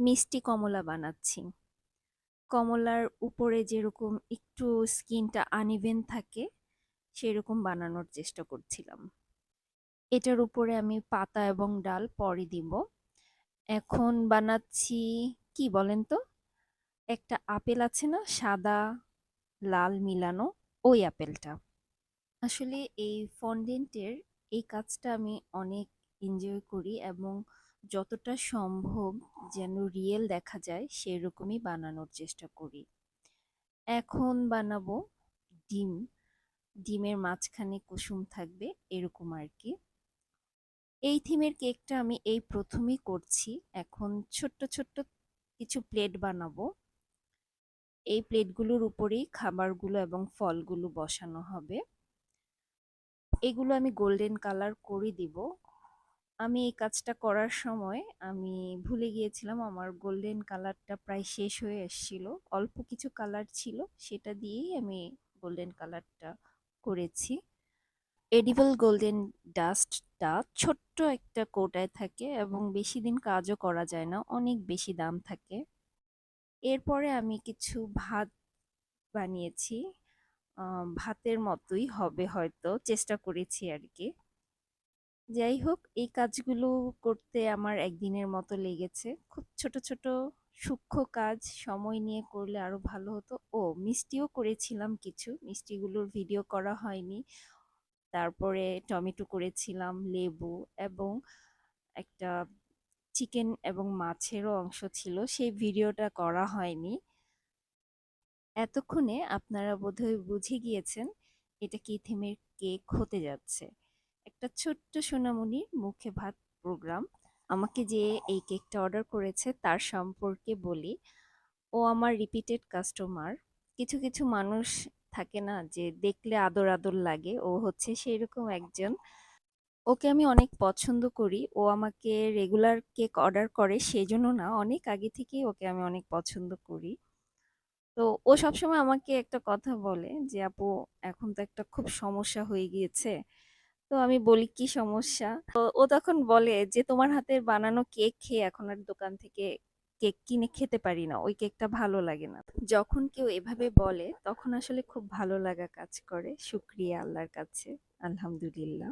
মিষ্টি কমলা বানাচ্ছি। কমলার উপরে যেরকম একটু স্কিনটা আনইভেন থাকে, সেরকম বানানোর চেষ্টা করছিলাম। এটার উপরে আমি পাতা এবং ডাল পরে দিব। এখন বানাচ্ছি কি বলেন তো? একটা আপেল আছে না সাদা লাল মিলানো ওই আপেলটা। আসলে এই ফন্ডেন্টের এই কাজটা আমি অনেক এনজয় করি এবং যতটা সম্ভব যেন রিয়েল দেখা যায়, সেরকমই বানানোর চেষ্টা করি। এখন বানাবো ডিম। ডিমের মাঝখানে কুসুম থাকবে, এরকম আর কি এই থিমের কেকটা আমি এই প্রথমেই করছি। এখন ছোট্ট ছোট্ট কিছু প্লেট বানাবো। এই প্লেটগুলোর উপরেই খাবারগুলো এবং ফলগুলো বসানো হবে। এগুলো আমি গোল্ডেন কালার করে দিব। আমি এই কাজটা করার সময় আমি ভুলে গিয়েছিলাম, আমার গোল্ডেন কালারটা প্রায় শেষ হয়ে এসেছিল। অল্প কিছু কালার ছিল, সেটা দিয়েই আমি গোল্ডেন কালারটা করেছি। এডিবল গোল্ডেন ডাস্টটা ছোট্ট একটা কোটায় থাকে এবং বেশি দিন কাজও করা যায় না, অনেক বেশি দাম থাকে। এরপরে আমি কিছু ভাত বানিয়েছি। ভাতের মতোই হবে হয়তো, চেষ্টা করেছি আর কি। যাই হোক, এই কাজগুলো করতে আমার একদিনের মতো লেগেছে। খুব ছোট ছোট সূক্ষ্ম কাজ সময় নিয়ে করলে আরও ভালো হতো। ও, মিষ্টিও করেছিলাম কিছু। মিষ্টিগুলোর ভিডিও করা হয়নি। তারপরে টমেটো করেছিলাম, লেবু এবং একটা চিকেন এবং মাছেরও অংশ ছিল। সেই ভিডিওটা করা হয়নি। এতক্ষণে আপনারা বোধহয় বুঝে গিয়েছেন এটা কি থিমের কেক হতে যাচ্ছে। একটা ছোট্ট সোনামণির মুখে ভাত প্রোগ্রাম আমাকে যে এই কেকটা অর্ডার করেছে তার সম্পর্কে বলি। ও আমার রিপিটেড কাস্টমার কিছু কিছু মানুষ থাকে না যে দেখলে আদর আদর লাগে। ও হচ্ছে সেই রকম একজন। ওকে আমি অনেক পছন্দ করি। ও আমাকে রেগুলার কেক অর্ডার করে সেজন্য না, অনেক আগে থেকেই ওকে আমি অনেক পছন্দ করি। তো ও সবসময় আমাকে একটা কথা বলে যে, আপু, এখন তো একটা খুব সমস্যা হয়ে গিয়েছে। তো আমি বলি, কি সমস্যা? তো ও তখন বলে যে, তোমার হাতের বানানো কেক খেয়ে এখন আর দোকান থেকে কেক কিনে খেতে পারি না। ওই কেকটা ভালো লাগে না। যখন কেউ এভাবে বলে, তখন আসলে খুব ভালো লাগা কাজ করে। শুক্রিয়া আল্লাহর কাছে। আলহামদুলিল্লাহ।